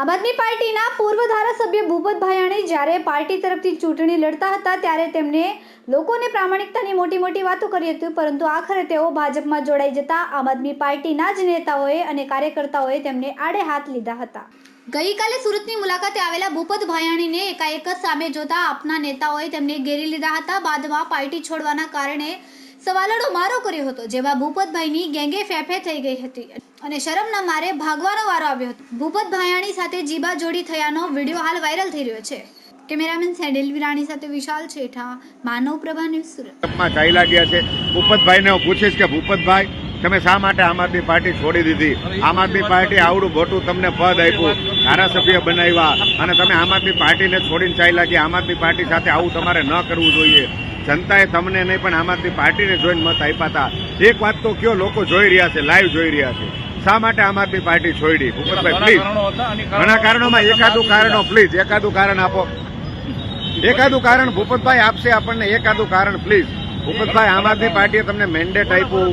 આમ આદમી પાર્ટીના પૂર્વ ધારાસભ્ય ભૂપત ભાયાણી જ્યારે પાર્ટી તરફથી ચૂંટણી લડતા હતા ત્યારે તેમણે લોકોને પ્રામાણિકતાની મોટી મોટી વાતો કરી હતી, પરંતુ આખરે તેઓ ભાજપમાં જોડાઈ જતા આમ આદમી પાર્ટીના જ નેતાઓએ અને કાર્યકર્તાઓએ તેમને આડે હાથ લીધા હતા. ગઈકાલે સુરતની મુલાકાતે આવેલા ભૂપત ભાયાણીને એકાએક સામે જોતા આપના નેતાઓએ તેમને ઘેરી લીધા હતા. બાદમાં પાર્ટી છોડવાના કારણે સવાલોનો મારો કર્યો હતો. જેમાં ભૂપતભાઈની ગેંગે ફેફે થઈ ગઈ હતી. અને શરમના મારે ભાગવાનો વારો આવ્યો હતો. ભૂપત ભાયાણી સાથે જીબા જોડી થયાનો વીડિયો હાલ વાયરલ થઈ રહ્યો છે. કેમેરામેન સેડેલ વિરાણી સાથે વિશાલ છેઠા, માનવ પ્રભા ન્યૂઝ સુરત. માં ચાલ્યા ગયા છે? ભૂપતભાઈને હું પૂછીશ કે, ભૂપતભાઈ, તમે શા માટે આમ આદમી પાર્ટી છોડી દીધી? આમ આદમી પાર્ટી આવડું મોટું તમને પદ આપ્યું, ધારાસભ્ય બનાવ્યા, અને તમે આમ આદમી પાર્ટીને છોડીને ચાલ્યા ગયા. આમ આદમી પાર્ટી સાથે આવું તમારે ન કરવું જોઈએ. જનતાએ તમને નહીં પણ આમ આદમી પાર્ટીને જોઈને મત આપ્યા હતા. એક વાત તો કયો લોકો જોઈ રહ્યા છે લાઈવ જોઈ રહ્યા છે. શા માટે આમ આદમી પાર્ટી છોડી? ભૂપતભાઈ પ્લીઝ ઘણા કારણોમાં એકાદું કારણો પ્લીઝ એકાદું કારણ આપો. એકાદું કારણ ભૂપતભાઈ આપશે આપણને એકાદું કારણ પ્લીઝ ભૂપતભાઈ આમ આદમી પાર્ટીએ તમને મેન્ડેટ આપ્યું.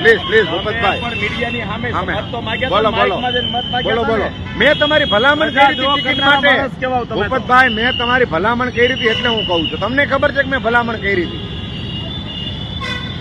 પ્લીઝ પ્લીઝ ભૂપતભાઈ મીડિયાની સામે સામે. તો માગ્યા બોલો બોલો. બોલો બોલો. મેં તમારી ભલામણ કરી હતી ટિકિટ માટે. ભૂપતભાઈ મેં તમારી ભલામણ કરી હતી એટલે હું કહું છું. તમને ખબર છે કે મેં ભલામણ કરી હતી?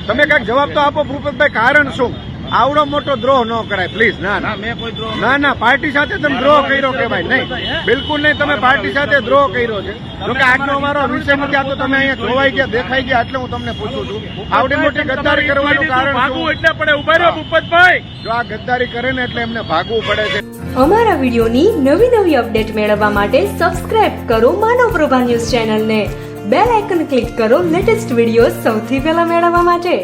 તમે કંઈક જવાબ તો આપો ભૂપતભાઈ કારણ શું? આવડો મોટો દ્રોહ ન કરાય પ્લીઝ ના ના. ના મેં કોઈ દ્રોહ ના ના પાર્ટી સાથે તમે દ્રોહ કર્યો કહેવાય. નહીં બિલકુલ નહીં તમે પાર્ટી સાથે દ્રોહ કર્યો છે. જોકે આજનો અમારો વિષય નથી આ તમે અહીંયા જોવાઈ ગયા દેખાઈ ગયા એટલે હું તમને પૂછું છું. આવડી મોટી ગદ્દારી કરવાનું કારણ ભાગવું એટલે પડે ઊભા રહ્યો ભૂપતભાઈ. જો આ ગદ્દારી કરે ને એટલે એમને ભાગવું પડે છે. અમારા વિડિયોની નવી નવી અપડેટ મેળવવા માટે સબસ્ક્રાઇબ કરો માનવ પ્રભા ન્યૂઝ ચેનલને. બેલ આઇકન ક્લિક કરો લેટેસ્ટ વીડિયો સૌથી પહેલા મેળવવા માટે.